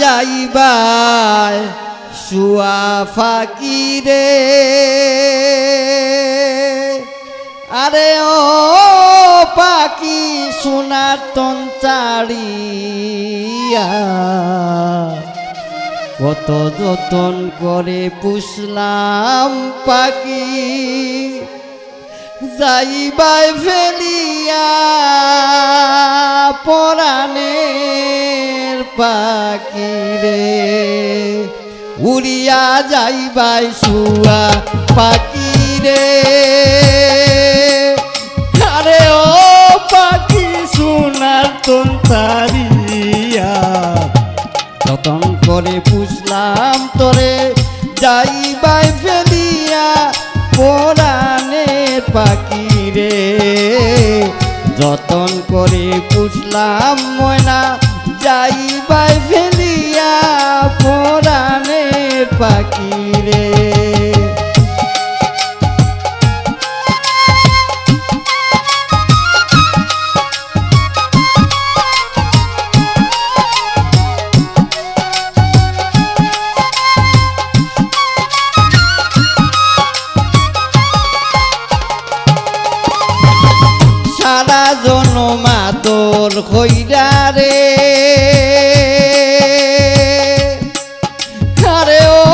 যাইবাই শুয়া ফাকিরে। আরে ও পাখি সোনার তন চাড়িয়া, কত যতন করে পুষলাম পাখি যাইবাই ফেলিয়া পরাণের পাখি রে। উড়িয়া যাইবাই শুয়া পাখি রে। আরে ও পাখি সোনার তোন তারিয়া যতন করে পুষলাম তোরে, যাইবাই ফেলিয়া পোড়ানে পাখি রে। যতন করে পুষলাম ময়না যাইবাই ফেলিয়া পোড়ানে পাখি জনমা তোর হইরা রে। আরে ও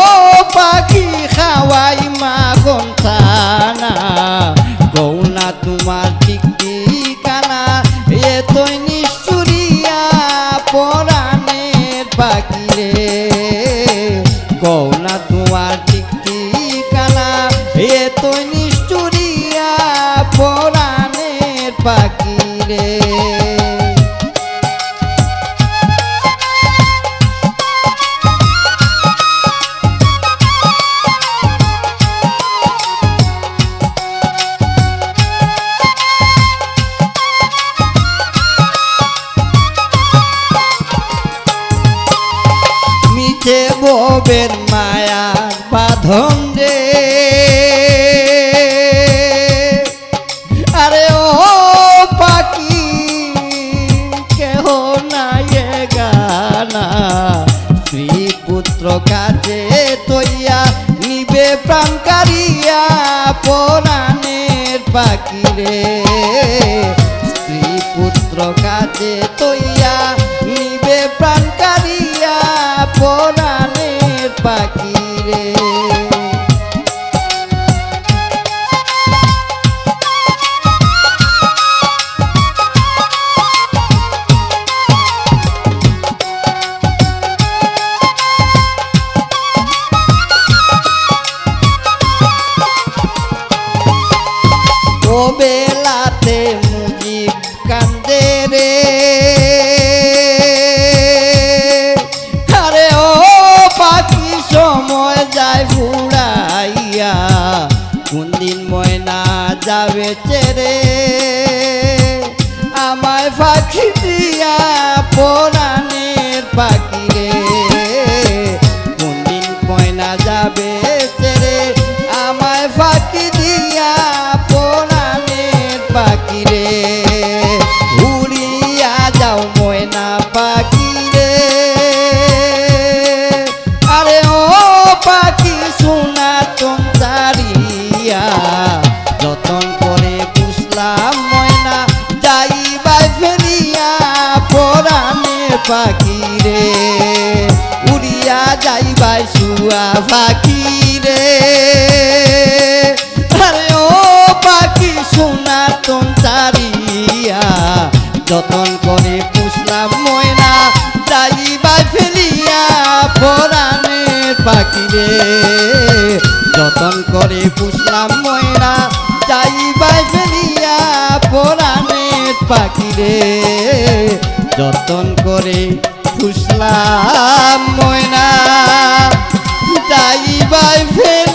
পাখি খাওয়াই মা গন্থানা। গৌনা তোমার ঠিক ঠিকানা, এ তুই নিষ্ঠুরিয়া পরাণের পাখি রে। গৌনা মিছে ববের মায়ার বাঁধন রে? আরে ও পাখি, কেহ নাই গানা। স্ত্রী পুত্র কাজে তৈয়া নিবে প্রাণ কারিয়া পরাণের পাখি রে। স্ত্রী পুত্র কাজে তৈয়া রে আরে ও পাখি, সময় যায় ফুড়াইয়া কোন দিন ময়না যাবে চেরে? আমায় পাখি দিয়া পরাণের পাখি রে। কোন দিন ময়না যাবে চেরে? আমায় ফাঁকি দিয়া পাখি রে। পাখি শোনা তোমদারিয়া যতন করে পুষলাম ময়না যাইবাই ফেলিয়া পরাণের পাখি রে। উড়িয়া যাইবাই শুয়া পাখি ও পাখি, শোনা পাখিরে যতন করে পুষলাম ময়না যাই বাই ফেলিয়া পোড়ানের পাখিরে যতন করে পুষলাম ময়না যাই বাই ফেলিয়া